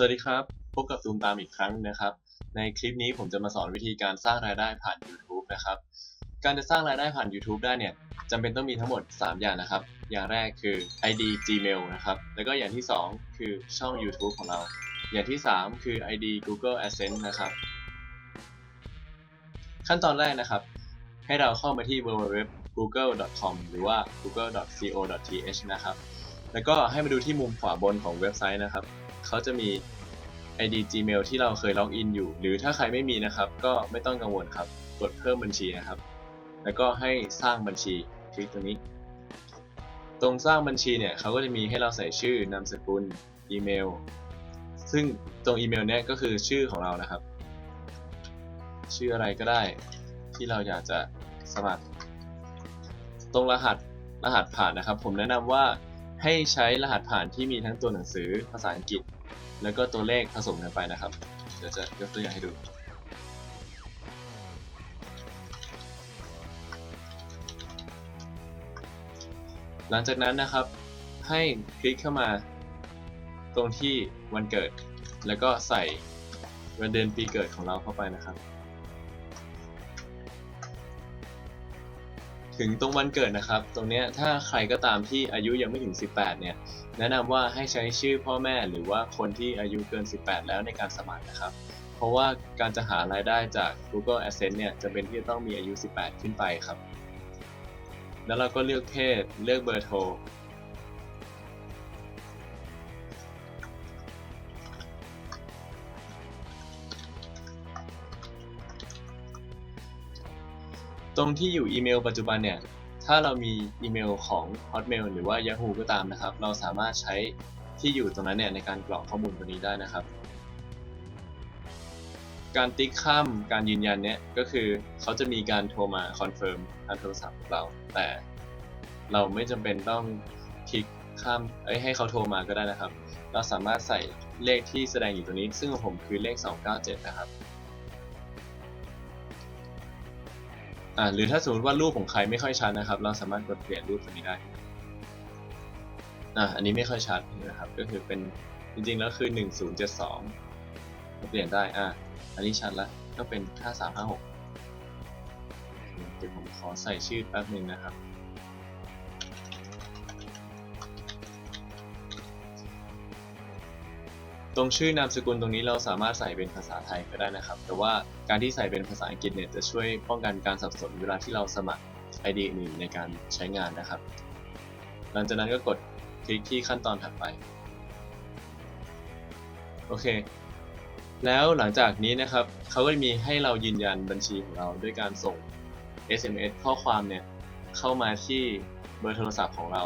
สวัสดีครับ พบกับตูมตามอีกครั้งนะครับ ในคลิปนี้ผมจะมาสอนวิธีการสร้างรายได้ผ่าน YouTube นะครับ การจะสร้างรายได้ผ่าน YouTube ได้เนี่ยจำเป็นต้องมีทั้งหมด 3 อย่างนะครับ อย่างแรกคือ ID Gmail นะครับ แล้วก็อย่างที่ 2 คือช่อง YouTube ของเรา อย่างที่ 3 คือ ID Google AdSense นะครับ ขั้นตอนแรกนะครับ ให้เราเข้ามาที่ www.google.com หรือว่า google.co.th นะครับ แล้วก็ให้มาดูที่มุมขวาบนของเว็บไซต์นะครับ เขาจะมี ID Gmail ที่เราเคยล็อกอินอยู่ หรือถ้าใครไม่มีนะครับ ก็ไม่ต้องกังวลครับ กดเพิ่มบัญชีนะครับ แล้วก็ให้สร้างบัญชีคลิกตรงนี้ ตรงสร้างบัญชีเนี่ยเขาก็จะมีให้เราใส่ชื่อนามสกุลอีเมล ซึ่งตรงอีเมลเนี่ยก็คือชื่อของเรานะครับ ชื่ออะไรก็ได้ที่เราอยากจะสมัคร ตรงรหัสรหัสผ่านนะครับ ผมแนะนำว่าให้ใช้รหัสผ่านที่มีทั้งตัวหนังสือภาษาอังกฤษ แล้วก็ตัวเลขผสมกันไปนะครับ เดี๋ยวจะยกตัวอย่างให้ดู หลังจากนั้นนะครับ ให้คลิกเข้ามาตรงที่วันเกิด แล้วก็ใส่วันเดือนปีเกิดของเราเข้าไปนะครับ ถึงตรงวันเกิดนะครับ ตรงเนี้ยถ้าใครก็ตามที่อายุยังไม่ถึง 18 เนี่ย แนะนำว่าให้ใช้ชื่อพ่อแม่หรือว่าคนที่อายุเกิน 18 แล้วในการสมัครนะครับ เพราะว่าการจะหารายได้จาก Google Adsense เนี่ยจะเป็นที่ต้องมีอายุ 18 ขึ้นไปครับ แล้วเราก็เลือกเพศ เลือกเบอร์โทร ตรงที่อยู่อีเมลปัจจุบันเนี่ย ถ้าเรามีอีเมลของ Hotmail หรือว่า Yahoo ก็ตามนะครับ เราสามารถใช้ที่อยู่ตรงนั้นเนี่ยในการกรอกข้อมูลตัวนี้ได้นะครับ การติ๊กข้ามการยืนยันเนี่ยก็คือเขาจะมีการโทรมาคอนเฟิร์มทางโทรศัพท์ของเรา แต่เราไม่จำเป็นต้องคลิกข้ามเอ้ยให้เขาโทรมาก็ได้นะครับ เราสามารถใส่เลขที่แสดงอยู่ตรงนี้ ซึ่งผมคือเลข 297 นะครับ อ่าหรือถ้าสมมติว่ารูปของใครไม่ค่อยชัดนะครับ เราสามารถกดเปลี่ยนรูปตัวนี้ได้อ่าอันนี้ไม่ค่อยชัดนะครับ ก็คือเป็นจริงๆแล้วคือ 1072เราเปลี่ยนได้อ่าอันนี้ชัดแล้วก็เป็นค่า356เดี๋ยวผมขอใส่ชื่อแป๊บหนึ่งนะครับ ตรงชื่อนามสกุลตรงนี้เราสามารถใส่เป็นภาษาไทยก็ได้นะครับ แต่ว่าการที่ใส่เป็นภาษาอังกฤษเนี่ยจะช่วยป้องกันการสับสนเวลาที่เราสมัคร ID อื่นในการใช้งานนะครับ หลังจากนั้นก็กดคลิกที่ขั้นตอนถัดไป โอเค แล้วหลังจากนี้นะครับเขาก็จะมีให้เรายืนยันบัญชีของเราด้วยการส่ง SMS ข้อความเนี่ยเข้ามาที่เบอร์โทรศัพท์ของเรา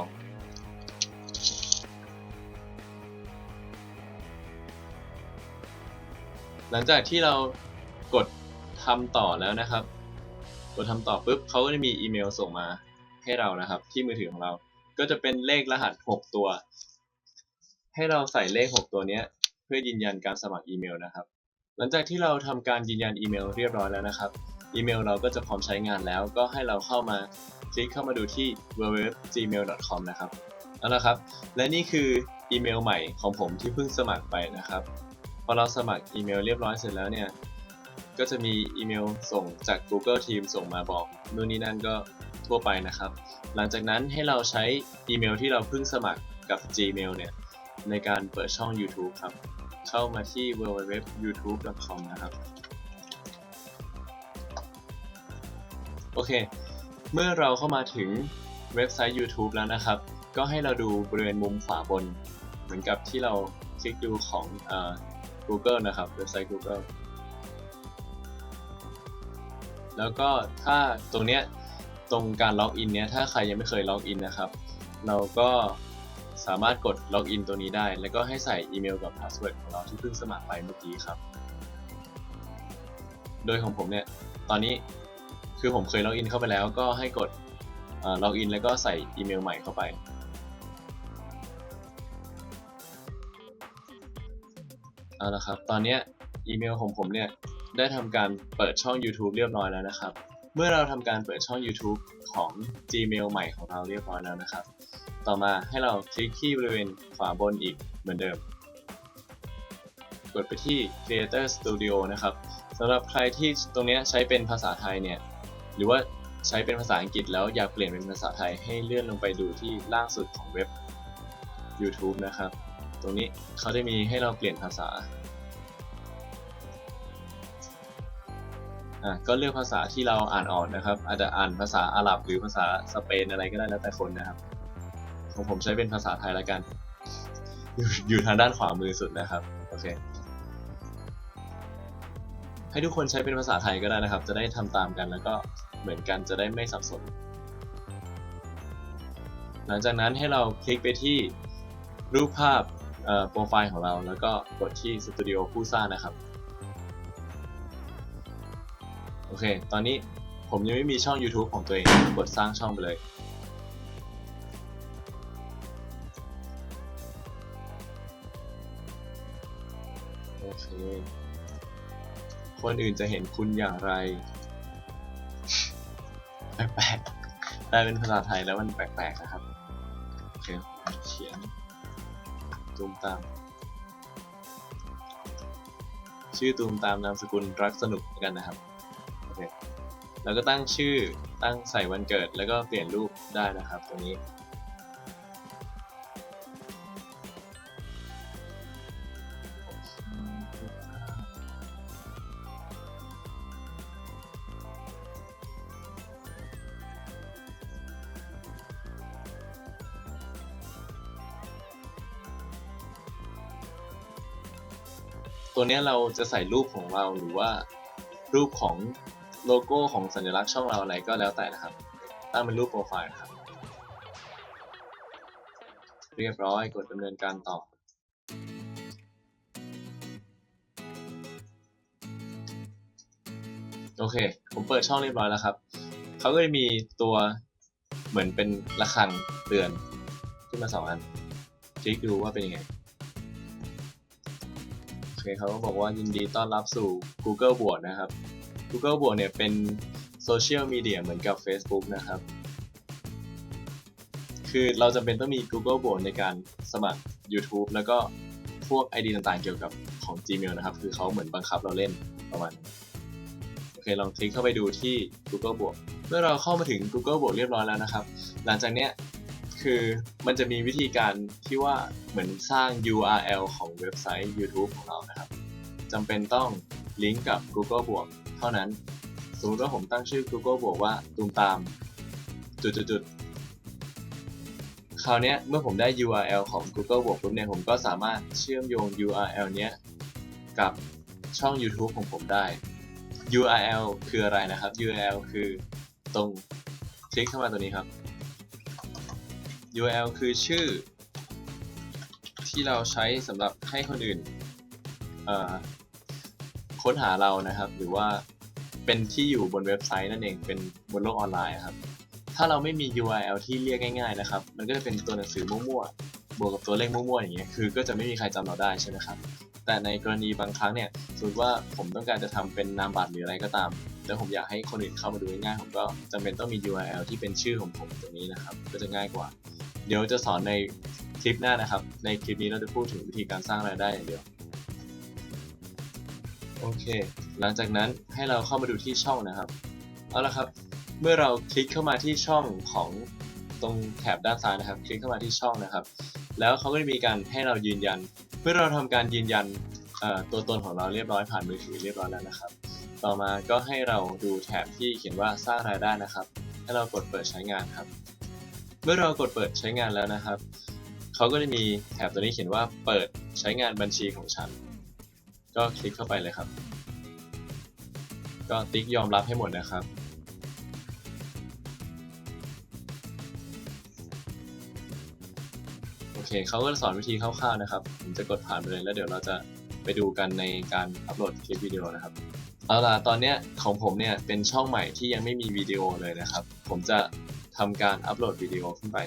หลังจากที่เรากดทำต่อแล้วนะครับ กดทำต่อปุ๊บเขาก็จะมีอีเมลส่งมาให้เรานะครับ ที่มือถือของเรา ก็จะเป็นเลขรหัส 6 ตัว ให้เราใส่เลข 6 ตัวเนี้ยเพื่อยืนยันการสมัครอีเมลนะครับ หลังจากที่เราทำการยืนยันอีเมลเรียบร้อยแล้วนะครับ อีเมลเราก็จะพร้อมใช้งานแล้ว ก็ให้เราเข้ามาคลิกเข้ามาดูที่ www.gmail.com นะครับเอาละครับ และนี่คืออีเมลใหม่ของผมที่เพิ่งสมัครไปนะครับ พอเราสมัครอีเมลเรียบร้อยเสร็จแล้วเนี่ย ก็จะมีอีเมลส่งจาก Google Team ส่งมาบอกนู่นนี่นั่นก็ทั่วไปนะครับ หลังจากนั้นให้เราใช้อีเมลที่เราเพิ่งสมัครกับ Gmail เนี่ยในการเปิดช่อง YouTube ครับ เข้ามาที่ www.youtube.com นะครับ โอเค เมื่อเราเข้ามาถึงเว็บไซต์ YouTube แล้วนะครับ ก็ให้เราดูบริเวณมุมขวาบน เหมือนกับที่เราคลิกดูของ Google นะครับเว็บไซต์ Google แล้วก็ถ้าตรงเนี้ยตรงการล็อกอินเนี้ยถ้าใครยังไม่เคยล็อกอินนะครับ เราก็สามารถกดล็อกอินตัวนี้ได้ แล้วก็ให้ใส่อีเมลกับพาสเวิร์ดของเราที่เพิ่งสมัครไปเมื่อกี้ครับ โดยของผมเนี่ยตอนนี้คือผมเคยล็อกอินเข้าไปแล้วก็ให้กดล็อกอินแล้วก็ใส่อีเมลใหม่เข้าไป เอาละครับ ตอนนี้อีเมลของผมเนี่ยได้ทำการเปิดช่อง YouTube เรียบร้อยแล้วนะครับ เมื่อเราทำการเปิดช่อง YouTube ของ Gmail ใหม่ของเราเรียบร้อยแล้วนะครับ ต่อมาให้เราคลิกที่บริเวณขวาบนอีกเหมือนเดิม กดไปที่ Creator Studio นะครับสำหรับใครที่ตรงนี้ใช้เป็นภาษาไทยเนี่ย หรือว่าใช้เป็นภาษาอังกฤษแล้วอยากเปลี่ยนเป็นภาษาไทยให้เลื่อนลงไปดูที่ล่างสุดของเว็บ YouTube นะครับ ตรงนี้เขาได้มีให้เราเปลี่ยนภาษาอะก็เลือกภาษาที่เราอ่านออกนะครับ อาจจะอ่านภาษาอาหรับหรือภาษาสเปนอะไรก็ได้แล้วแต่คนนะครับของผมใช้เป็นภาษาไทยแล้วกัน อยู่อยู่ทางด้านขวามือสุดนะครับโอเคให้ทุกคนใช้เป็นภาษาไทยก็ได้นะครับ จะได้ทำตามกันแล้วก็เหมือนกันจะได้ไม่สับสน หลังจากนั้นให้เราคลิกไปที่รูปภาพ โปรไฟล์ของเรา แล้วก็กดที่สตูดิโอผู้สร้างนะครับโอเค ตอนนี้ผมยังไม่มีช่อง YouTube ของตัวเอง กดสร้างช่องไปเลย โอเค คนอื่นจะเห็นคุณอย่างไร แปลกๆได้เป็นภาษาไทยแล้วมันแปลกๆนะครับ โอเค เขียน ตูมตาม ชื่อตูมตามนามสกุลรักสนุกกันนะครับโอเคแล้วก็ตั้งชื่อตั้งใส่วันเกิดแล้วก็เปลี่ยนรูปได้นะครับตรงนี้ ตัวนี้เราจะใส่รูปของเราหรือว่ารูปของโลโก้ของสัญลักษณ์ช่องเราอะไรก็แล้วแต่นะครับตั้งเป็นรูปโปรไฟล์ครับ เรียบร้อยกดดำเนินการต่อ โอเค ผมเปิดช่องเรียบร้อยแล้วครับ เขาก็จะมีตัวเหมือนเป็นระฆังเตือนขึ้นมาสองอันคลิกดูว่าเป็นยังไง เคเขาก็บอกว่ายินดีต้อนรับสู่ Google บวกนะครับ Google บวกเนี่ยเป็นโซเชียลมีเดียเหมือนกับ Facebook นะครับ คือเราจำเป็นต้องมี Google บวกในการสมัคร YouTube แล้วก็พวก ID ต่างๆเกี่ยวกับของ Gmail นะครับ คือเขาเหมือนบังคับเราเล่นประมาณนั้โอเคลองคลิกเข้าไปดูที่ Google บวกเมื่อเราเข้ามาถึง Google บวกเรียบร้อยแล้วนะครับ หลังจากเนี้ย คือมันจะมีวิธีการที่ว่าเหมือนสร้าง URL ของเว็บไซต์ YouTube ของเรานะครับจำเป็นต้องลิงก์กับ Google บวกเท่านั้น สมมติว่าผมตั้งชื่อ Google บวกว่าตูมตามจุดๆคราวนี้เมื่อผมได้ URL ของ Google บวกปุ๊บเนี่ยผมก็สามารถเชื่อมโยง URL เนี้ยกับช่อง YouTube ของผมได้ URL คืออะไรนะครับ URL คือตรงคลิกเข้ามาตัวนี้ครับ URL คือชื่อ ที่เราใช้สำหรับให้คนอื่นค้นหาเรานะครับ หรือว่าเป็นที่อยู่บนเว็บไซต์นั่นเองเป็นบนโลกออนไลน์ครับ ถ้าเราไม่มี URL ที่เรียกง่ายๆนะครับ มันก็จะเป็นตัวหนังสือมั่วๆ บวกกับตัวเลขมั่วๆอย่างเงี้ยคือก็จะไม่มีใครจำเราได้ใช่ไหมครับ แต่ในกรณีบางครั้งเนี่ยสมมติว่าผมต้องการจะทำเป็นนามบัตรหรืออะไรก็ตามแล้วผมอยากให้คนอื่นเข้ามาดูง่ายๆผมก็จำเป็นต้องมี URL ที่เป็นชื่อของผมตรงนี้นะครับ ก็จะง่ายกว่า เดี๋ยวจะสอนในคลิปหน้านะครับ ในคลิปนี้เราจะพูดถึงวิธีการสร้างรายได้อย่างเดียว โอเค หลังจากนั้นให้เราเข้ามาดูที่ช่องนะครับ เอาละครับ เมื่อเราคลิกเข้ามาที่ช่องของตรงแถบด้านซ้ายนะครับ คลิกเข้ามาที่ช่องนะครับ แล้วเขาก็จะมีการให้เรายืนยัน เมื่อเราทำการยืนยันตัวตนของเราเรียบร้อยผ่านมือถือเรียบร้อยแล้วนะครับ ต่อมาก็ให้เราดูแถบที่เขียนว่าสร้างรายได้นะครับ ให้เรากดเปิดใช้งานครับ เมื่อเรากดเปิดใช้งานแล้วนะครับ เขาก็จะมีแถบตัวนี้เขียนว่าเปิดใช้งานบัญชีของฉัน ก็คลิกเข้าไปเลยครับ ก็ติ๊กยอมรับให้หมดนะครับ โอเคเขาก็จะสอนวิธีคร่าวๆนะครับ ผมจะกดผ่านไปเลยแล้วเดี๋ยวเราจะไปดูกันในการอัปโหลดคลิปวิดีโอนะครับเอาล่ะตอนนี้ของผมเนี่ยเป็นช่องใหม่ที่ยังไม่มีวิดีโอเลยนะครับ ผมจะ ทำการอัปโหลดวิดีโอขึ้นไป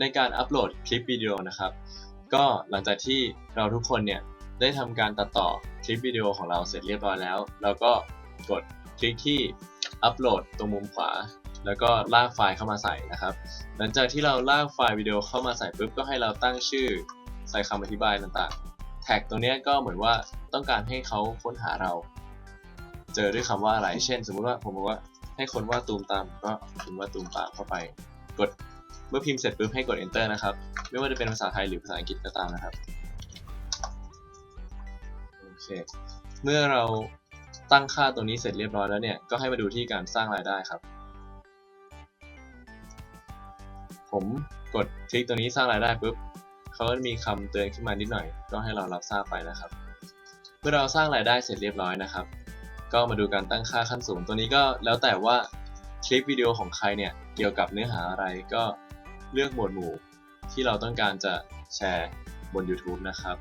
ในการอัปโหลดคลิปวิดีโอนะครับ ก็หลังจากที่เราทุกคนเนี่ยได้ทำการตัดต่อ คลิปวิดีโอของเราเสร็จเรียบร้อยแล้ว เราก็กดคลิกที่อัปโหลดตรงมุมขวา แล้วก็ลากไฟล์เข้ามาใส่นะครับ หลังจากที่เราลากไฟล์วิดีโอเข้ามาใส่ปุ๊บก็ให้เราตั้งชื่อใส่คำอธิบายต่างๆ แท็กตรงนี้ก็เหมือนว่าต้องการให้เขาค้นหาเรา เจอด้วยคำว่าอะไร เช่น สมมุติว่าผมบอกว่าให้คนว่าตูมตามก็พิมพ์ว่าตูมตามเข้าไป กดเมื่อพิมพ์เสร็จปุ๊บให้กด enter นะครับ ไม่ว่าจะเป็นภาษาไทยหรือภาษาอังกฤษก็ตามนะครับ เค เมื่อเราตั้งค่าตรงนี้เสร็จเรียบร้อยแล้วเนี่ย ก็ให้มาดูที่การสร้างรายได้ครับ ผมกดคลิกตรงนี้สร้างรายได้ปุ๊บเขาก็จะมีคำเตือนขึ้นมานิดหน่อย ก็ให้เรารับทราบไปนะครับ เมื่อเราสร้างรายได้เสร็จเรียบร้อยนะครับ ก็มาดูการตั้งค่าขั้นสูง ตัวนี้ก็แล้วแต่ว่าคลิปวิดีโอของใครเนี่ยเกี่ยวกับเนื้อหาอะไรก็เลือกหมวดหมู่ที่เราต้องการจะแชร์บน YouTube นะครับ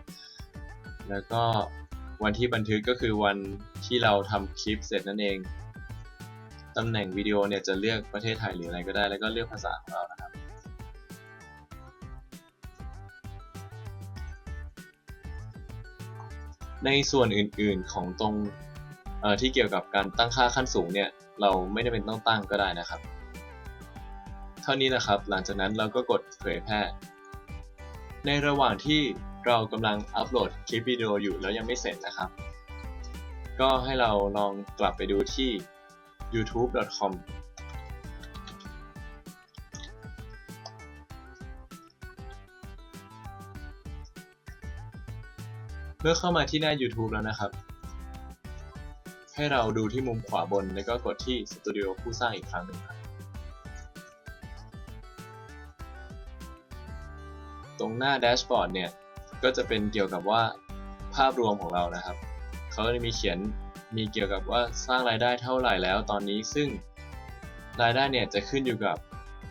แล้วก็ วันที่บันทึกก็คือวันที่เราทำคลิปเสร็จนั่นเอง ตำแหน่งวิดีโอเนี่ยจะเลือกประเทศไทยหรืออะไรก็ได้ แล้วก็เลือกภาษาของเรานะครับ ในส่วนอื่นๆของตรงที่เกี่ยวกับการตั้งค่าขั้นสูงเนี่ย เราไม่ได้เป็นต้องตั้งก็ได้นะครับ เท่านี้นะครับ หลังจากนั้นเราก็กดเผยแพร่ ในระหว่างที่ เรากำลังอัปโหลดคลิปวิดีโออยู่แล้วยังไม่เสร็จนะครับ ก็ให้เราลองกลับไปดูที่ youtube.com เมื่อเข้ามาที่หน้า YouTube แล้วนะครับ ให้เราดูที่มุมขวาบนแล้วก็กดที่สตูดิโอผู้สร้างอีกครั้งหนึ่งครับตรงหน้าแดชบอร์ดเนี่ย ก็จะเป็นเกี่ยวกับว่าภาพรวมของเรานะครับ เขาจะมีเขียนมีเกี่ยวกับว่าสร้างรายได้เท่าไหร่แล้วตอนนี้ซึ่งรายได้เนี่ยจะขึ้นอยู่กับ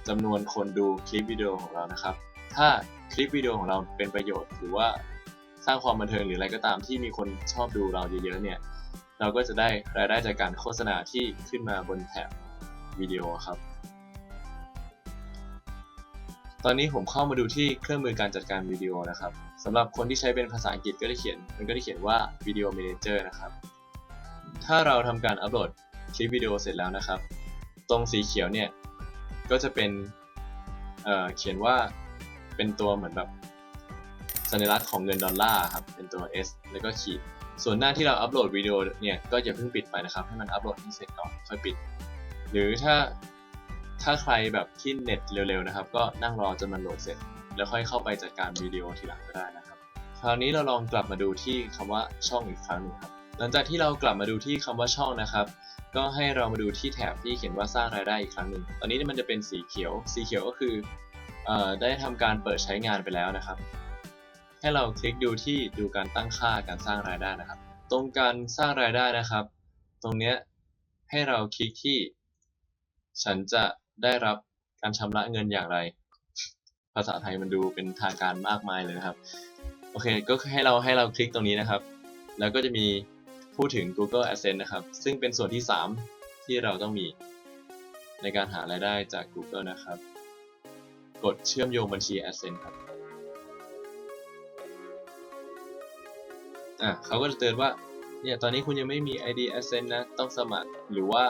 จำนวนคนดูคลิปวิดีโอของเรานะครับ ถ้าคลิปวิดีโอของเราเป็นประโยชน์หรือว่าสร้างความบันเทิงหรืออะไรก็ตามที่มีคนชอบดูเราเยอะๆเนี่ย เราก็จะได้รายได้จากการโฆษณาที่ขึ้นมาบนแถบวิดีโอครับ ตอนนี้ผมเข้ามาดูที่เครื่องมือการจัดการวิดีโอนะครับสำหรับคนที่ใช้เป็นภาษาอังกฤษก็ได้เขียน มันก็ได้เขียนว่า Video Manager นะครับ ถ้าเราทำการอัปโหลดคลิปวิดีโอเสร็จแล้วนะครับ ตรงสีเขียวเนี่ย ก็จะเป็นเเขียนว่าเป็นตัวเหมือนแบบสัญลักษณ์ของเงินดอลลาร์ครับ เป็นตัว S แล้วก็ขีด ส่วนหน้าที่เราอัปโหลดวิดีโอเนี่ย ก็อย่าเพิ่งปิดไปนะครับ ให้มันอัปโหลดให้เสร็จก่อนค่อยปิด หรือถ้า ถ้าใครแบบที่เน็ตเร็วๆนะครับ ก็นั่งรอจนมันโหลดเสร็จ แล้วค่อยเข้าไปจัดการวิดีโอทีหลังก็ได้นะครับ คราวนี้เราลองกลับมาดูที่คำว่าช่องอีกครั้งหนึ่งครับ หลังจากที่เรากลับมาดูที่คำว่าช่องนะครับ ก็ให้เรามาดูที่แถบที่เขียนว่าสร้างรายได้อีกครั้งหนึ่ง ตอนนี้มันจะเป็นสีเขียว สีเขียวก็คือเอ่อได้ทำการเปิดใช้งานไปแล้วนะครับ ให้เราคลิกดูที่ดูการตั้งค่าการสร้างรายได้นะครับ ตรงการสร้างรายได้นะครับ ตรงเนี้ยให้เราคลิกที่ ฉันจะ ได้รับการชำระเงินอย่างไร ภาษาไทยมันดูเป็นทางการมากมายเลยนะครับ โอเค ก็ให้เราให้เราคลิกตรงนี้นะครับ แล้วก็จะมีพูดถึง Google Adsense นะครับ ซึ่งเป็นส่วนที่ 3 ที่เราต้องมี ในการหารายได้จาก Google นะครับ กดเชื่อมโยงบัญชี Adsense ครับ อะเขาก็จะเตือนว่าเนี่ยตอนนี้คุณยังไม่มี ID Adsense นะ ต้องสมัครหรือว่า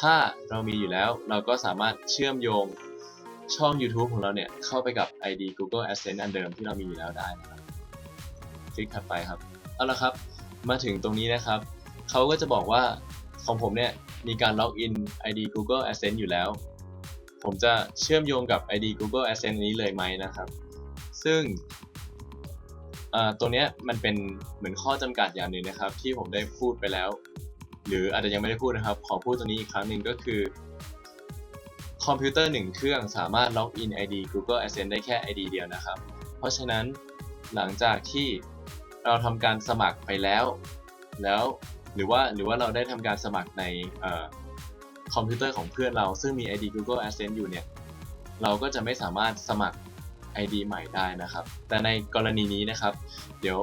ถ้าเรามีอยู่แล้วเราก็สามารถเชื่อมโยงช่อง YouTube ของเราเนี่ย เข้าไปกับ ID Google Adsense อันเดิมที่เรามีอยู่แล้วได้นะครับคลิกถัดไปครับ เอาละครับ มาถึงตรงนี้นะครับ เขาก็จะบอกว่าของผมเนี่ย มีการล็อกอิน ID Google Adsense อยู่แล้ว ผมจะเชื่อมโยงกับ ID Google Adsense นี้เลยไหมนะครับ ซึ่งตัวเนี้ยมันเป็นเหมือนข้อจำกัดอย่างหนึ่งนะครับ ที่ผมได้พูดไปแล้ว หรืออาจจะยังไม่ได้พูดนะครับ ขอพูดตรงนี้อีกครั้งหนึ่งก็คือ คอมพิวเตอร์หนึ่งเครื่องสามารถล็อกอิน ID Google Adsense ได้แค่ ID เดียวนะครับ เพราะฉะนั้นหลังจากที่เราทำการสมัครไปแล้ว แล้วหรือว่าหรือว่าเราได้ทำการสมัครในอคอมพิวเตอร์ของเพื่อนเราซึ่งมี ID Google Adsense อยู่เนี่ยเราก็จะไม่สามารถสมัคร ID ใหม่ได้นะครับ แต่ในกรณีนี้นะครับ เดี๋ยว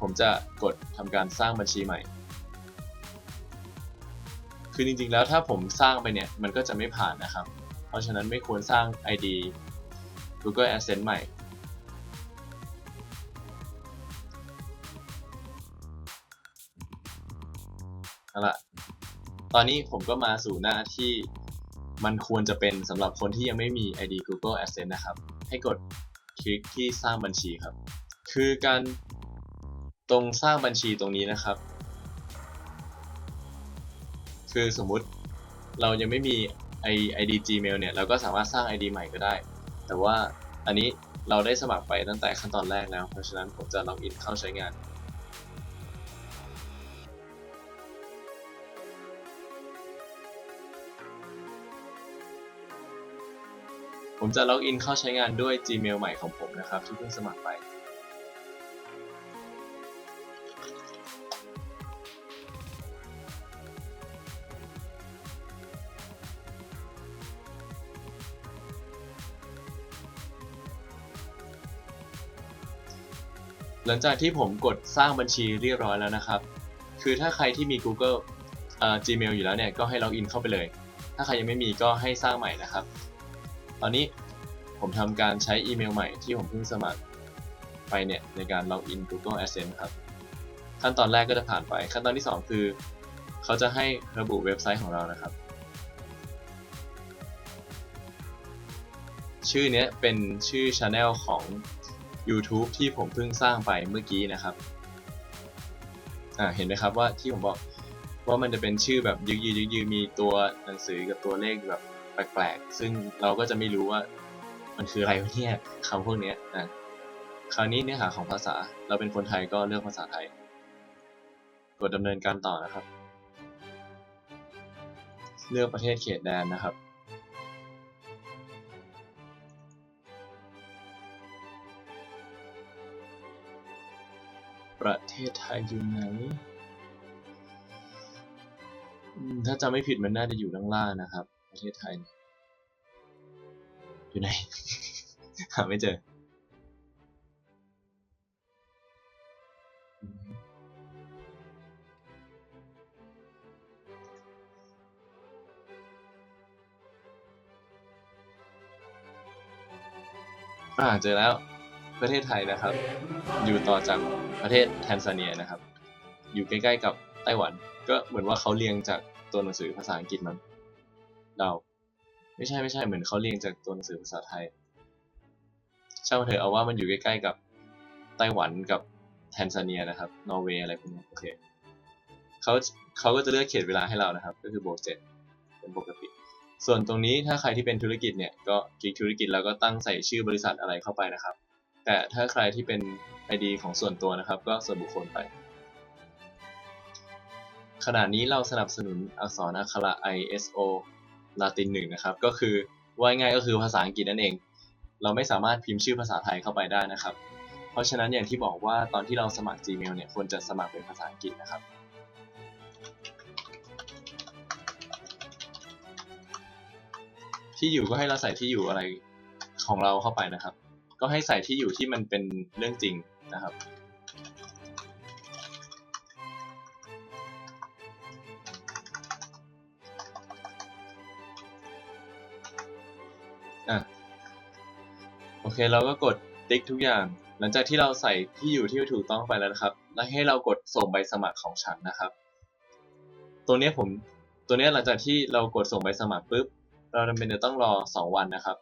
ผมจะกดทำการสร้างบัญชีใหม่ คือจริงๆ แล้วถ้าผมสร้างไปเนี่ย มันก็จะไม่ผ่านนะครับ เพราะฉะนั้นไม่ควรสร้าง ID Google Adsense ใหม่ เอาละตอนนี้ผมก็มาสู่หน้าที่มันควรจะเป็นสำหรับคนที่ยังไม่มี ID Google Adsense นะครับ ให้กดคลิกที่สร้างบัญชีครับ คือการตรงสร้างบัญชีตรงนี้นะครับ คือสมมุติเรายังไม่มี ID Gmail เนี่ย เราก็สามารถสร้าง ID ใหม่ก็ได้ แต่ว่าอันนี้เราได้สมัครไปตั้งแต่ขั้นตอนแรกแล้ว เพราะฉะนั้นผมจะล็อกอินเข้าใช้งาน ผมจะล็อกอินเข้าใช้งานด้วย Gmail ใหม่ของผมนะครับ ที่เพิ่งสมัครไป หลังจากที่ผมกดสร้างบัญชีเรียบร้อยแล้วนะครับ คือถ้าใครที่มี Google เอ่อ Gmail อยู่แล้วเนี่ยก็ให้ล็อกอินเข้าไปเลย ถ้าใครยังไม่มีก็ให้สร้างใหม่นะครับ ตอนนี้ผมทำการใช้อีเมลใหม่ที่ผมเพิ่งสมัครไปเนี่ยในการล็อกอิน Google Adsense ครับ ขั้นตอนแรกก็จะผ่านไป ขั้นตอนที่ 2 คือ เขาจะให้ระบุเว็บไซต์ของเรานะครับ ชื่อเนี้ยเป็นชื่อ Channel ของ YouTube ที่ผมเพิ่งสร้างไปเมื่อกี้นะครับอ่าเห็นไหมครับว่าที่ผมบอกว่ามันจะเป็นชื่อแบบยึกยือยึกยือมีตัวหนังสือกับตัวเลขแบบแปลกๆ ซึ่งเราก็จะไม่รู้ว่ามันคืออะไรเนี่ยคำพวกนี้ยอะคราวนี้เนื้อหาของภาษาเราเป็นคนไทยก็เลือกภาษาไทย กดดำเนินการต่อนะครับ เลือกประเทศเขตแดนนะครับ ประเทศไทยอยู่ไหนถ้าจำไม่ผิดมันน่าจะอยู่ด้านล่างนะครับ ประเทศไทย อยู่ไหน หาไม่เจออ่าเจอแล้ว ประเทศไทยนะครับ อยู่ต่อจากประเทศแทนซาเนียนะครับ อยู่ใกล้ๆกับไต้หวัน ก็เหมือนว่าเขาเรียงจากตัวหนังสือภาษาอังกฤษมั้งเดาไม่ใช่ไม่ใช่เหมือนเขาเรียงจากตัวหนังสือภาษาไทยช่างมันเถอะเอาว่ามันอยู่ใกล้ๆกับไต้หวันกับแทนซาเนียนะครับ นอร์เวย์อะไรพวกนี้โอเคเขาเขาก็จะเลือกเขตเวลาให้เรานะครับ ก็คือบวกเจ็ดเป็นปกติ ส่วนตรงนี้ถ้าใครที่เป็นธุรกิจเนี่ยก็คลิกธุรกิจแล้วก็ตั้งใส่ชื่อบริษัทอะไรเข้าไปนะครับ แต่ถ้าใครที่เป็น ID ของส่วนตัวนะครับ ก็ส่วนบุคคลไป ขณะนี้เราสนับสนุนอักษรอักขระ ISO ลาตินหนึ่งนะครับ ก็คือว่าง่ายก็คือภาษาอังกฤษนั่นเอง เราไม่สามารถพิมพ์ชื่อภาษาไทยเข้าไปได้นะครับ เพราะฉะนั้นอย่างที่บอกว่าตอนที่เราสมัคร Gmail เนี่ยควรจะสมัครเป็นภาษาอังกฤษนะครับที่อยู่ก็ให้เราใส่ที่อยู่อะไรของเราเข้าไปนะครับ ก็ให้ใส่ที่อยู่ที่มันเป็นเรื่องจริงนะครับ อะ โอเคเราก็กดติ๊กทุกอย่าง หลังจากที่เราใส่ที่อยู่ที่ถูกต้องไปแล้วนะครับ แล้วให้เรากดส่งใบสมัครของฉันนะครับ ตัวนี้ผม ตัวนี้หลังจากที่เรากดส่งใบสมัครปุ๊บ เราจำเป็นจะต้องรอ 2 วันนะครับ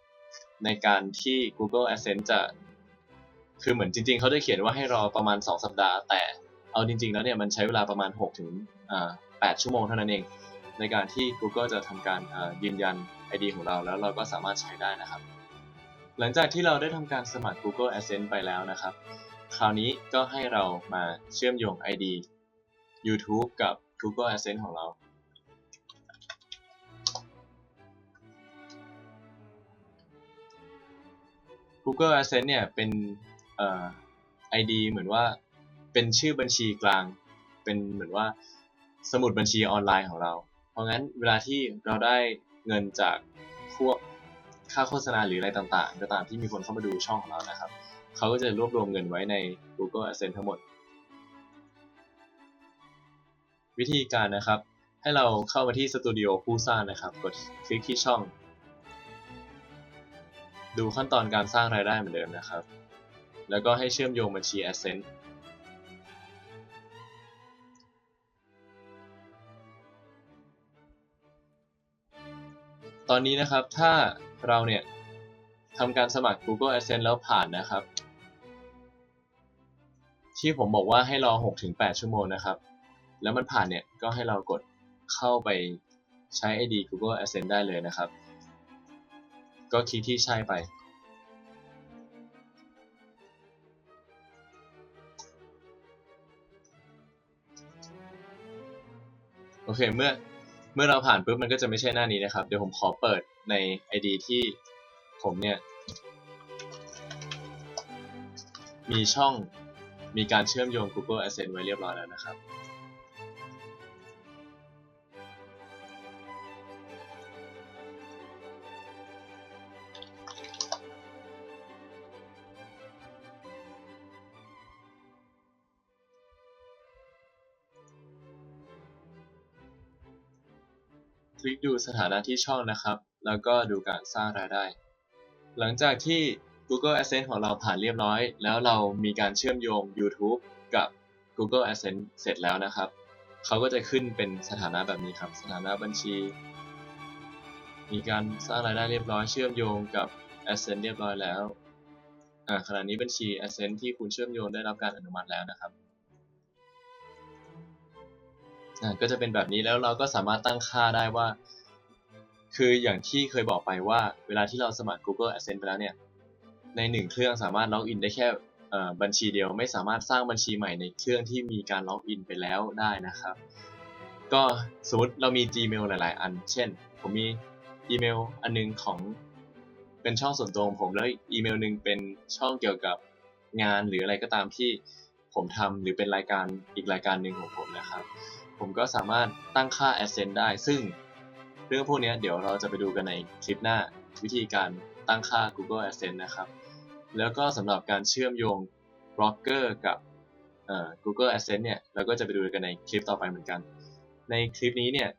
ในการที่ Google Adsense จะ คือเหมือนจริง ๆ เขาได้เขียนว่าให้รอประมาณ 2 สัปดาห์ แต่เอาจริง ๆ แล้วเนี่ยมันใช้เวลาประมาณ6ถึงอ่า8ชั่วโมงเท่านั้นเอง ในการที่ Google จะทำการอ่ายืนยัน ID ของเราแล้วเราก็สามารถใช้ได้นะครับ หลังจากที่เราได้ทำการสมัคร Google Adsense ไปแล้วนะครับ คราวนี้ก็ให้เรามาเชื่อมโยง ID YouTube กับ Google Adsense ของเรา Google Adsense เนี่ยเป็นเอ่อ ID เหมือนว่าเป็นชื่อบัญชีกลาง เป็นเหมือนว่าสมุดบัญชีออนไลน์ของเรา เพราะงั้นเวลาที่เราได้เงินจากพวกค่าโฆษณาหรืออะไรต่างๆ ก็ตามที่มีคนเข้ามาดูช่องของเรานะครับ เขาก็จะรวบรวมเงินไว้ใน Google Adsense ทั้งหมด วิธีการนะครับ ให้เราเข้ามาที่สตูดิโอผู้สร้างนะครับ กดคลิกที่ช่อง ดูขั้นตอนการสร้างรายได้เหมือนเดิมนะครับ แล้วก็ให้เชื่อมโยงบัญชี Ascent ตอนนี้นะครับถ้าเราเนี่ยทำการสมัคร Google Adsense แล้วผ่านนะครับ ที่ผมบอกว่าให้รอ 6-8 ชั่วโมงนะครับ แล้วมันผ่านเนี่ยก็ให้เรากดเข้าไปใช้ ID Google Adsense ได้เลยนะครับ ก็คลิกที่ใช่ไป โอเคเมื่อเมื่อเราผ่านปุ๊บมันก็จะไม่ใช่หน้านี้นะครับ เดี๋ยวผมขอเปิดใน ID ที่ผมเนี่ย มีช่องมีการเชื่อมโยง Google Adsense ไว้เรียบร้อยแล้วนะครับ ลิกดูสถานะที่ช่องนะครับ แล้วก็ดูการสร้างรายได้ หลังจากที่ Google Adsense ของเราผ่านเรียบร้อย แล้วเรามีการเชื่อมโยง YouTube กับ Google Adsense เสร็จแล้วนะครับ เขาก็จะขึ้นเป็นสถานะแบบนี้ครับ สถานะบัญชี มีการสร้างรายได้เรียบร้อย เชื่อมโยงกับ Adsense เรียบร้อยแล้ว อ่าขณะนี้บัญชี Adsense ที่คุณเชื่อมโยงได้รับการอนุมัติแล้วนะครับ ก็จะเป็นแบบนี้แล้วเราก็สามารถตั้งค่าได้ว่า คืออย่างที่เคยบอกไปว่า เวลาที่เราสมัคร Google Adsense ไปแล้วเนี่ย ในหนึ่งเครื่องสามารถล็อกอินได้แค่บัญชีเดียวไม่สามารถสร้างบัญชีใหม่ในเครื่องที่มีการล็อกอินไปแล้วได้นะครับ ก็สมมติเรามี Gmail หลาย ๆ อัน เช่น ผมมีอีเมลอันนึงของเป็นช่องส่วนตัวของผมแล้วอีเมลหนึ่งเป็นช่องเกี่ยวกับงานหรืออะไรก็ตามที่ผมทำหรือเป็นรายการอีกรายการหนึ่งของผมนะครับ ผมก็สามารถตั้งค่า Adsense ได้ ซึ่งเรื่องพวกนี้เดี๋ยวเราจะไปดูกันในคลิปหน้าวิธีการตั้งค่า Google Adsense นะครับ แล้วก็สำหรับการเชื่อมโยง b l o g g e r กับ Google Adsense เนี่ยเราก็จะไปดูกันในคลิปต่อไปเหมือนกัน ในคลิปนี้เนี่ย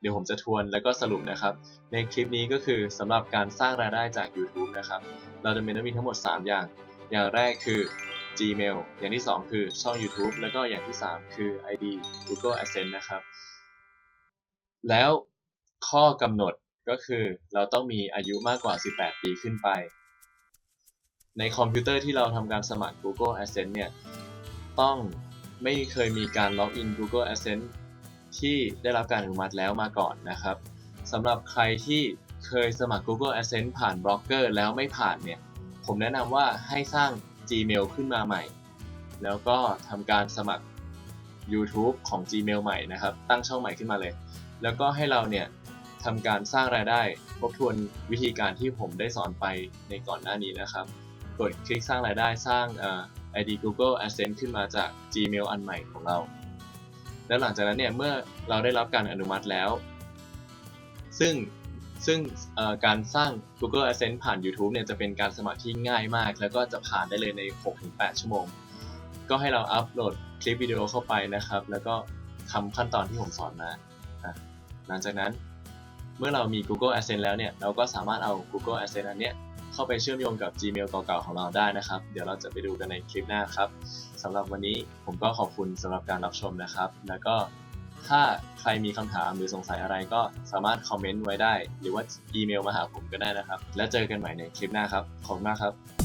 เดี๋ยวผมจะทวนแล้วก็สรุปนะครับ ในคลิปนี้ก็คือสำหรับการสร้างรายได้จาก YouTube นะครับ เราจะมีต้องมีทั้งหมด 3 อย่าง อย่างแรกคือ Gmail อย่างที่ 2 คือช่อง YouTube แล้วก็อย่างที่ 3 คือ ID Google Adsense นะครับ แล้วข้อกำหนดก็คือเราต้องมีอายุมากกว่า 18 ปีขึ้นไป ในคอมพิวเตอร์ที่เราทำการสมัคร Google Adsense เนี่ย ต้องไม่เคยมีการล็อกอิน Google Adsense ที่ได้รับการอนุมัติแล้วมาก่อนนะครับสำหรับใครที่เคยสมัคร Google Adsense ผ่านบล็อกเกอร์แล้วไม่ผ่านเนี่ย ผมแนะนำว่าให้สร้าง Gmail ขึ้นมาใหม่ แล้วก็ทำการสมัคร YouTube ของ Gmail ใหม่นะครับ ตั้งช่องใหม่ขึ้นมาเลย แล้วก็ให้เราเนี่ยทำการสร้างรายได้ทบทวนวิธีการที่ผมได้สอนไปในก่อนหน้านี้นะครับ กดคลิกสร้างรายได้สร้างอ่อ ID Google Adsense ขึ้นมาจาก Gmail อันใหม่ของเรา แล้วหลังจากนั้นเนี่ยเมื่อเราได้รับการอนุมัติแล้ว ซึ่ง ซึ่งการสร้าง Google Adsense ผ่าน YouTube เนี่ยจะเป็นการสมัครที่ง่ายมาก แล้วก็จะผ่านได้เลยใน 6-8 ชั่วโมง ก็ให้เราอัปโหลดคลิปวิดีโอเข้าไปนะครับ แล้วก็ทำขั้นตอนที่ผมสอนมา หลังจากนั้นเมื่อเรามี Google Adsense แล้วเนี่ย เราก็สามารถเอา Google Adsense อันเนี้ยเข้าไปเชื่อมโยงกับ Gmail เก่าๆของเราได้นะครับ เดี๋ยวเราจะไปดูกันในคลิปหน้าครับสำหรับวันนี้ผมก็ขอบคุณสำหรับการรับชมนะครับ แล้วก็ ถ้าใครมีคำถามหรือสงสัยอะไรก็สามารถคอมเมนต์ไว้ได้ หรือว่าอีเมลมาหาผมก็ได้นะครับ แล้วเจอกันใหม่ในคลิปหน้าครับ ขอบคุณมากครับ